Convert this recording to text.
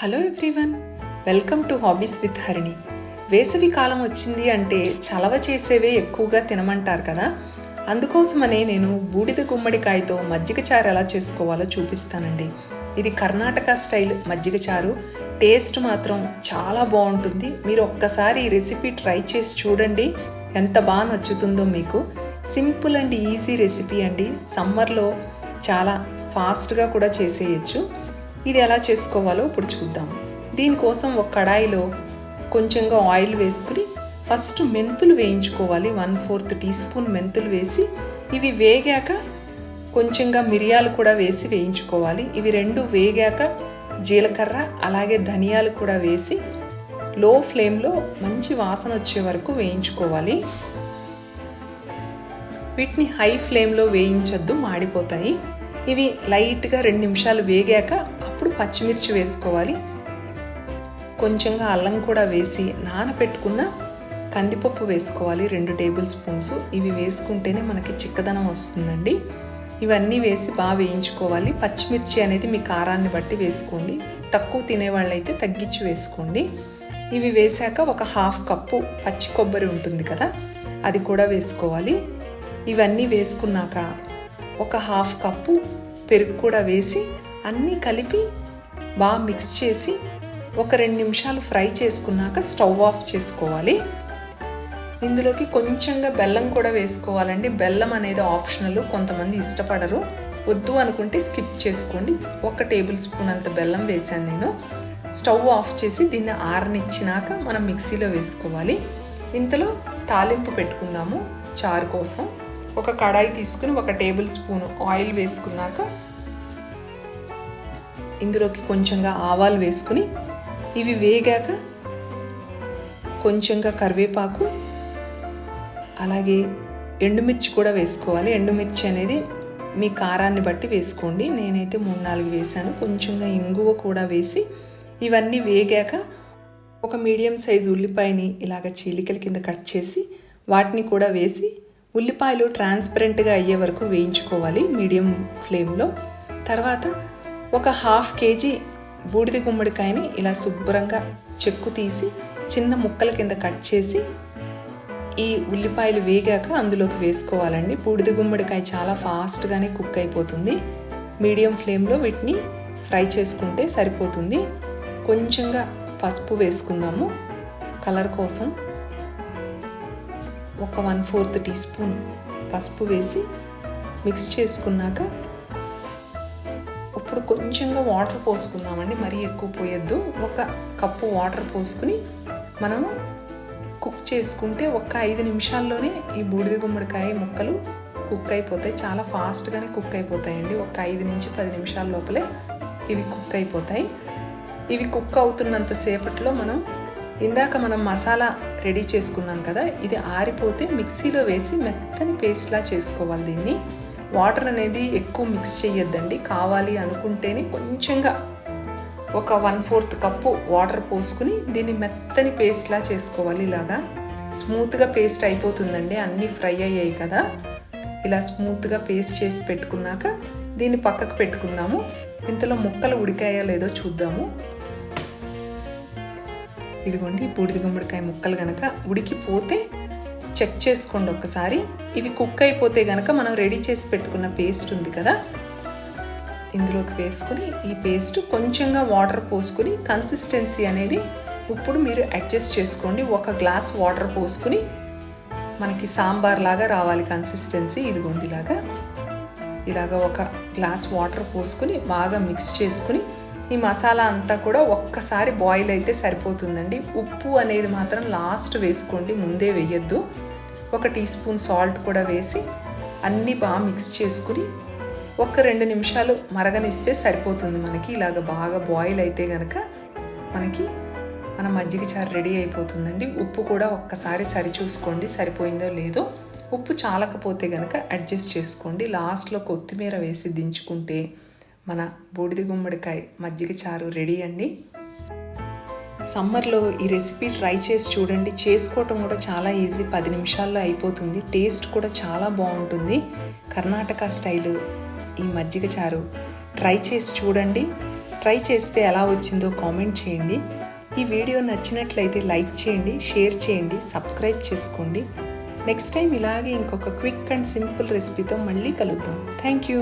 Hello everyone welcome to hobbies with Harini వేసవి కాలం వచ్చింది అంటే చలవ చేసేవే ఎక్కువగా తినమంటారు కదా? అందుకోసమనే నేను బూడిద గుమ్మడికాయతో మజ్జిగ చారు ఎలా చేసుకోవాలో చూపిస్తానండి. ఇది కర్ణాటక స్టైల్ మజ్జిగ చారు. టేస్ట్ మాత్రం చాలా బాగుంటుంది. మీరు ఒక్కసారి ఈ రెసిపీ ట్రై చేసి చూడండి. ఎంత బాగా నచ్చుతుందో మీకు. సింపుల్ అండ్ ఈజీ రెసిపీ అండి. సమ్మర్లో చాలా ఫాస్ట్గా కూడా చేసేయచ్చు. ఇది ఎలా చేసుకోవాలో ఇప్పుడు చూద్దాం. దీనికోసం ఒక కడాయిలో కొంచెంగా ఆయిల్ వేసుకుని ఫస్ట్ మెంతులు వేయించుకోవాలి. వన్ ఫోర్త్ టీ స్పూన్ మెంతులు వేసి ఇవి వేగాక కొంచెంగా మిరియాలు కూడా వేసి వేయించుకోవాలి. ఇవి రెండు వేగాక జీలకర్ర అలాగే ధనియాలు కూడా వేసి లో ఫ్లేమ్లో మంచి వాసన వచ్చే వరకు వేయించుకోవాలి. వీటిని హై ఫ్లేమ్లో వేయించొద్దు మాడిపోతాయి. ఇవి లైట్గా రెండు నిమిషాలు వేగాక అప్పుడు పచ్చిమిర్చి వేసుకోవాలి. కొంచెంగా అల్లం కూడా వేసి నానబెట్టుకున్న కందిపప్పు వేసుకోవాలి. రెండు టేబుల్ స్పూన్స్. ఇవి వేసుకుంటేనే మనకి చిక్కదనం వస్తుందండి. ఇవన్నీ వేసి బాగా వేయించుకోవాలి. పచ్చిమిర్చి అనేది మీ కారాన్ని బట్టి వేసుకోండి. తక్కువ తినే వాళ్ళైతే తగ్గించి వేసుకోండి. ఇవి వేశాక ఒక హాఫ్ కప్పు పచ్చి కొబ్బరి ఉంటుంది కదా అది కూడా వేసుకోవాలి. ఇవన్నీ వేసుకున్నాక ఒక హాఫ్ కప్పు పెరుగు కూడా వేసి అన్నీ కలిపి బాగా మిక్స్ చేసి ఒక రెండు నిమిషాలు ఫ్రై చేసుకున్నాక స్టవ్ ఆఫ్ చేసుకోవాలి. ఇందులోకి కొంచెంగా బెల్లం కూడా వేసుకోవాలండి. బెల్లం అనేది ఆప్షనల్ కొంతమంది ఇష్టపడరు. వద్దు అనుకుంటే స్కిప్ చేసుకోండి. ఒక టేబుల్ స్పూన్ అంత బెల్లం వేశాను నేను. స్టవ్ ఆఫ్ చేసి దీన్ని ఆరనిచ్చినాక మనం మిక్సీలో వేసుకోవాలి. ఇంతలో తాలింపు పెట్టుకుందాము చారు కోసం. ఒక కడాయి తీసుకుని ఒక టేబుల్ స్పూన్ ఆయిల్ వేసుకున్నాక ఇందులోకి కొంచెంగా ఆవాలు వేసుకుని ఇవి వేగాక కొంచెంగా కరివేపాకు అలాగే ఎండుమిర్చి కూడా వేసుకోవాలి. ఎండుమిర్చి అనేది మీ కారాన్ని బట్టి వేసుకోండి. నేనైతే మూడు నాలుగు వేసాను కొంచెంగా ఇంగువ కూడా వేసి ఇవన్నీ వేగాక ఒక మీడియం సైజు ఉల్లిపాయని ఇలాగ చీలికల కింద కట్ చేసి వాటిని కూడా వేసి ఉల్లిపాయలు ట్రాన్స్పరెంట్గా అయ్యే వరకు వేయించుకోవాలి మీడియం ఫ్లేమ్లో. తర్వాత ఒక హాఫ్ కేజీ బూడిద గుమ్మడికాయని ఇలా శుభ్రంగా చెక్కు తీసి చిన్న ముక్కల కింద కట్ చేసి ఈ ఉల్లిపాయలు వేగాక అందులోకి వేసుకోవాలండి. బూడిద గుమ్మడికాయ చాలా ఫాస్ట్గానే కుక్ అయిపోతుంది. మీడియం ఫ్లేమ్లో వీటిని ఫ్రై చేసుకుంటే సరిపోతుంది. కొంచెంగా పసుపు వేసుకుందాము. కలర్ కోసం ఒక వన్ ఫోర్త్ టీ స్పూన్ పసుపు వేసి మిక్స్ చేసుకున్నాక కొంచెంగా వాటర్ పోసుకుందామండి మరీ ఎక్కువ పోయొద్దు. ఒక కప్పు వాటర్ పోసుకుని మనము కుక్ చేసుకుంటే ఒక ఐదు నిమిషాల్లోనే ఈ బూడిద గుమ్మడికాయ ముక్కలు కుక్ అయిపోతాయి. చాలా ఫాస్ట్గానే కుక్ అయిపోతాయండి. ఒక ఐదు నుంచి పది నిమిషాల లోపలే ఇవి కుక్ అయిపోతాయి. ఇవి కుక్ అవుతున్నంత సేపట్లో మనం ఇందాక మనం మసాలా రెడీ చేసుకున్నాం కదా ఇది ఆరిపోతే మిక్సీలో వేసి మెత్తని పేస్ట్లా చేసుకోవాలి దీన్ని. వాటర్ అనేది ఎక్కువ మిక్స్ చేయొద్దండి. కావాలి అనుకుంటేనే కొంచెంగా ఒక వన్ ఫోర్త్ కప్పు వాటర్ పోసుకుని దీన్ని మెత్తని పేస్ట్లా చేసుకోవాలి ఇలాగా. స్మూత్గా పేస్ట్ అయిపోతుందండి. అన్నీ ఫ్రై అయ్యాయి కదా. ఇలా స్మూత్గా పేస్ట్ చేసి పెట్టుకున్నాక దీన్ని పక్కకు పెట్టుకుందాము. ఇంతలో ముక్కలు ఉడికాయా లేదో చూద్దాము. ఇదిగోండి బూడిద గుమ్మడికాయ ముక్కలు కనుక ఉడికిపోతే చెక్ చేసుకోండి ఒకసారి. ఇవి కుక్ అయిపోతే గనక మనం రెడీ చేసి పెట్టుకున్న పేస్ట్ ఉంది కదా. ఇందులోకి వేసుకుని ఈ పేస్ట్ కొంచెంగా వాటర్ పోసుకుని కన్సిస్టెన్సీ అనేది ఇప్పుడు మీరు అడ్జస్ట్ చేసుకోండి. ఒక గ్లాస్ వాటర్ పోసుకుని మనకి సాంబార్ లాగా రావాలి కన్సిస్టెన్సీ. ఇదిగోండి ఇలాగా. ఇలాగ ఒక గ్లాస్ వాటర్ పోసుకుని బాగా మిక్స్ చేసుకుని ఈ మసాలా అంతా కూడా ఒక్కసారి బాయిల్ అయితే సరిపోతుందండి. ఉప్పు అనేది మాత్రం లాస్ట్ వేసుకోండి ముందే వేయద్దు. ఒక టీ స్పూన్ సాల్ట్ కూడా వేసి అన్నీ బాగా మిక్స్ చేసుకుని ఒక రెండు నిమిషాలు మరగనిస్తే సరిపోతుంది మనకి. ఇలాగ బాగా బాయిల్ అయితే గనక మనకి మన మజ్జిగ చారు రెడీ అయిపోతుందండి. ఉప్పు కూడా ఒక్కసారి సరి చూసుకోండి సరిపోయిందో లేదో. ఉప్పు చాలకపోతే గనక అడ్జస్ట్ చేసుకోండి. లాస్ట్లో కొత్తిమీర వేసి దించుకుంటే మన బూడిద గుమ్మడికాయ మజ్జిగ చారు రెడీ అండి. సమ్మర్లో ఈ రెసిపీ ట్రై చేసి చూడండి. చేసుకోవటం కూడా చాలా ఈజీ. పది నిమిషాల్లో అయిపోతుంది. టేస్ట్ కూడా చాలా బాగుంటుంది. కర్ణాటక స్టైల్ ఈ మజ్జిగ చారు. ట్రై చేసి చూడండి. ట్రై చేస్తే ఎలా వచ్చిందో కామెంట్ చేయండి. ఈ వీడియో నచ్చినట్లయితే లైక్ చేయండి షేర్ చేయండి సబ్స్క్రైబ్ చేసుకోండి. నెక్స్ట్ టైం ఇలాగే ఇంకొక క్విక్ అండ్ సింపుల్ రెసిపీతో మళ్ళీ కలుద్దాం. Thank you.